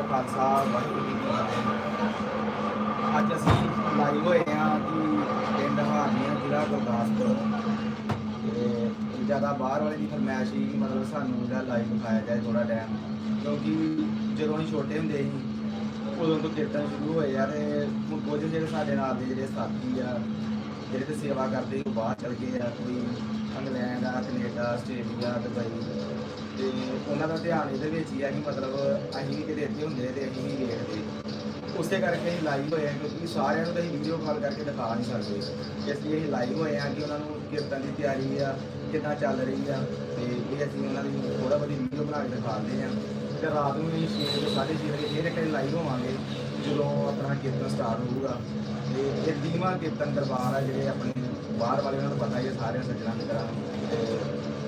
ਕਾ ਖਾਲਸਾ, ਵਾਹਿਗੁਰੂ ਜੀ ਕੀ ਫਤਿਹ। ਅੱਜ ਅਸੀਂ ਲਾਈਵ ਹੋਏ ਹਾਂ ਕਿ ਪਿੰਡ ਹਾਰਨੀਆਂ ਜ਼ਿਲ੍ਹਾ ਗੁਰਦਾਸਪੁਰ। ਤੇ ਜ਼ਿਆਦਾ ਬਾਹਰ ਵਾਲੇ ਦੀ ਫਰਮਾਇਸ਼ ਸੀ ਮਤਲਬ ਸਾਨੂੰ ਜਿਹੜਾ ਲਾਈਵ ਦਿਖਾਇਆ ਜਾਏ ਥੋੜਾ ਟਾਈਮ ਕਿਉਂਕਿ ਜਦੋਂ ਅਸੀਂ ਛੋਟੇ ਹੁੰਦੇ ਸੀ, ਉਦੋਂ ਤੋਂ ਕੀਰਤਨ ਸ਼ੁਰੂ ਹੋਏ ਆ ਤੇ ਹੁਣ ਕੁਝ ਜਿਹੜੇ ਸਾਡੇ ਨਾਲ ਦੇ ਜਿਹੜੇ ਸਾਥੀ ਆ, ਜਿਹੜੇ ਤੇ ਸੇਵਾ ਕਰਦੇ ਸੀ, ਉਹ ਬਾਹਰ ਚਲ ਗਏ ਆ। ਕੋਈ ਇੰਗਲੈਂਡ ਆ, ਕੈਨੇਡਾ, ਆਸਟ੍ਰੇਲੀਆ, ਦੁਬਈ। ਤੇ ਉਹਨਾਂ ਦਾ ਧਿਆਨ ਇਹਦੇ ਵਿੱਚ ਹੀ ਆ ਕਿ ਮਤਲਬ ਅਸੀਂ ਵੀ ਕਿਤੇ ਇੱਥੇ ਹੁੰਦੇ ਤੇ ਅਸੀਂ ਵੀ ਵੇਖਦੇ ਉਸੇ ਕਰਕੇ ਅਸੀਂ ਲਾਈਵ ਹੋਏ ਆ, ਕਿਉਂਕਿ ਸਾਰਿਆਂ ਨੂੰ ਤਾਂ ਅਸੀਂ ਵੀਡੀਓ ਕਾਲ ਕਰਕੇ ਦਿਖਾ ਨਹੀਂ ਸਕਦੇ। ਇਸ ਲਈ ਅਸੀਂ ਲਾਈਵ ਹੋਏ ਆ ਕਿ ਉਹਨਾਂ ਨੂੰ ਕਿਰਤਾਂ ਦੀ ਤਿਆਰੀ ਆ, ਕਿੱਦਾਂ ਚੱਲ ਰਹੀ ਆ, ਤੇ ਇਹ ਅਸੀਂ ਉਹਨਾਂ ਦੀ ਥੋੜਾ ਬਹੁਤੀ ਵੀਡੀਓ ਬਣਾ ਕੇ ਦਿਖਾਉਂਦੇ ਆ। ਤੇ ਰਾਤ ਨੂੰ ਵੀ 6 ਤੋਂ 6:30 ਵਜੇ ਫਿਰ ਇੱਕ ਲਾਈਵ ਹੋਵਾਂਗੇ, ਜਦੋਂ ਕੀਰਤਨ ਸਟਾਰਟ ਹੋਊਗਾ ਤੇ ਇਹ ਦੀਵਾਂ ਕੀਰਤਨ ਦਰਬਾਰ ਆ, ਜਿਹੜੇ ਆਪਣੇ ਬਾਹਰ ਵਾਲੇ ਉਹਨਾਂ ਨੂੰ ਪਤਾ ਹੀ ਹੈ ਸਾਰੇ ਸੱਜਣਾ ਦੀ ਤਰ੍ਹਾਂ ਤੇ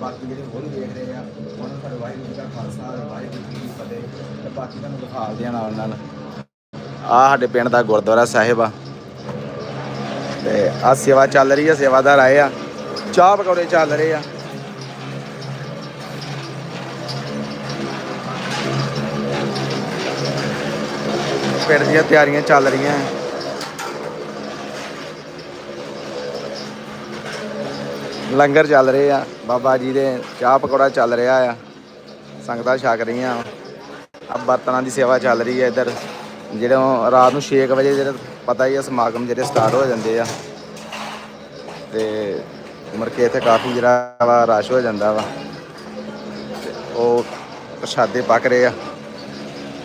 ਬਾਕੀ ਜਿਹੜੇ ਹੋਰ ਵੀ ਰਹੇ ਆ, ਉਹਨਾਂ ਨੂੰ ਸਾਡੇ ਵਾਹਿਗੁਰੂ ਜੀ ਦਾ ਖਾਲਸਾ ਵਾਹਿਗੁਰੂ ਜੀ ਕੀ ਫਤਿਹ। ਤੇ ਬਾਕੀ ਤੁਹਾਨੂੰ ਦਿਖਾਉਂਦੇ ਆ ਨਾਲ ਨਾਲ। ਆ ਸਾਡੇ ਪਿੰਡ ਦਾ ਗੁਰਦੁਆਰਾ ਸਾਹਿਬ ਆ। ਤੇ ਆ ਸੇਵਾ ਚੱਲ ਰਹੀ ਆ, ਸੇਵਾਦਾਰ ਆਏ ਆ। ਚਾਹ ਪਕੌੜੇ ਚੱਲ ਰਹੇ ਆ। ਪਿੰਡ ਦੀਆਂ ਤਿਆਰੀਆਂ ਚੱਲ ਰਹੀਆਂ। ਲੰਗਰ ਚੱਲ ਰਹੇ ਆ। ਬਾਬਾ ਜੀ ਦੇ ਚਾਹ ਪਕੌੜਾ ਚੱਲ ਰਿਹਾ ਆ। ਸੰਗਤਾਂ ਛਕ ਰਹੀਆਂ। ਆ ਬਰਤਨਾਂ ਦੀ ਸੇਵਾ ਚੱਲ ਰਹੀ ਹੈ ਇੱਧਰ। ਜਿਹੜਾ ਰਾਤ ਨੂੰ 6 ਵਜੇ ਜਿਹੜਾ ਪਤਾ ਹੀ ਆ, ਸਮਾਗਮ ਜਿਹੜੇ ਸਟਾਰਟ ਹੋ ਜਾਂਦੇ ਆ। ਤੇ ਮੁੜ ਕੇ ਇੱਥੇ ਕਾਫੀ ਜਿਹੜਾ ਵਾ ਰਸ਼ ਹੋ ਜਾਂਦਾ ਵਾ। ਉਹ ਪ੍ਰਸ਼ਾਦੇ ਪੱਕ ਰਹੇ ਆ।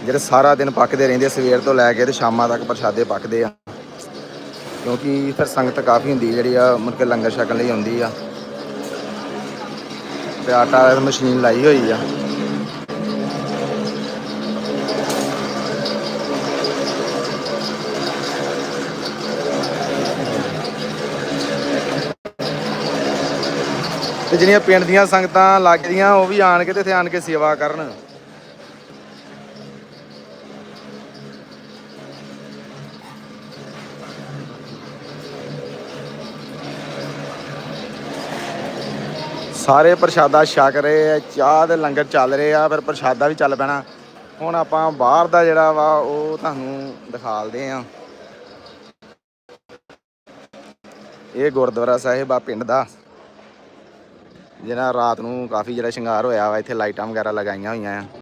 ਜਿਹੜੇ ਸਾਰਾ ਦਿਨ ਪੱਕਦੇ ਰਹਿੰਦੇ ਸਵੇਰ ਤੋਂ ਲੈ ਕੇ ਤੇ ਸ਼ਾਮਾਂ ਤੱਕ ਪ੍ਰਸ਼ਾਦੇ ਪੱਕਦੇ ਆ। ਕਿਉਂਕਿ ਫਿਰ ਸੰਗਤ ਕਾਫੀ ਹੁੰਦੀ ਜਿਹੜੀ ਆ, ਮੁੜ ਕੇ ਲੰਗਰ ਛਕਣ ਲਈ ਆਉਂਦੀ ਆ। ਤੇ ਆਟਾ ਮਸ਼ੀਨ ਲਾਈ ਹੋਈ ਆ। ਤੇ ਜਿਹੜੀਆਂ ਪਿੰਡ ਦੀਆਂ ਸੰਗਤਾਂ ਲੱਗਦੀਆਂ ਉਹ ਵੀ ਆਣ ਕੇ ਤੇ ਇੱਥੇ ਆਣ ਕੇ ਸੇਵਾ ਕਰਨ। ਸਾਰੇ ਪ੍ਰਸ਼ਾਦਾ ਛਕ ਰਹੇ ਆ, ਚਾਹ ਦੇ ਲੰਗਰ ਚੱਲ ਰਹੇ ਆ, ਫਿਰ ਪ੍ਰਸ਼ਾਦਾ ਵੀ ਚੱਲ ਪੈਣਾ। ਹੁਣ ਆਪਾਂ ਬਾਹਰ ਦਾ ਜਿਹੜਾ ਵਾ, ਉਹ ਤੁਹਾਨੂੰ ਦਿਖਾਲਦੇ ਆ। ਇਹ ਗੁਰਦੁਆਰਾ ਸਾਹਿਬ ਆ, ਪਿੰਡ ਦਾ। ਜਿਹੜਾ ਰਾਤ ਨੂੰ ਕਾਫੀ ਜਿਹੜਾ ਸ਼ਿੰਗਾਰ ਹੋਇਆ ਵਾ, ਇੱਥੇ ਲਾਈਟਾਂ ਵਗੈਰਾ ਲਗਾਈਆਂ ਹੋਈਆਂ ਆ।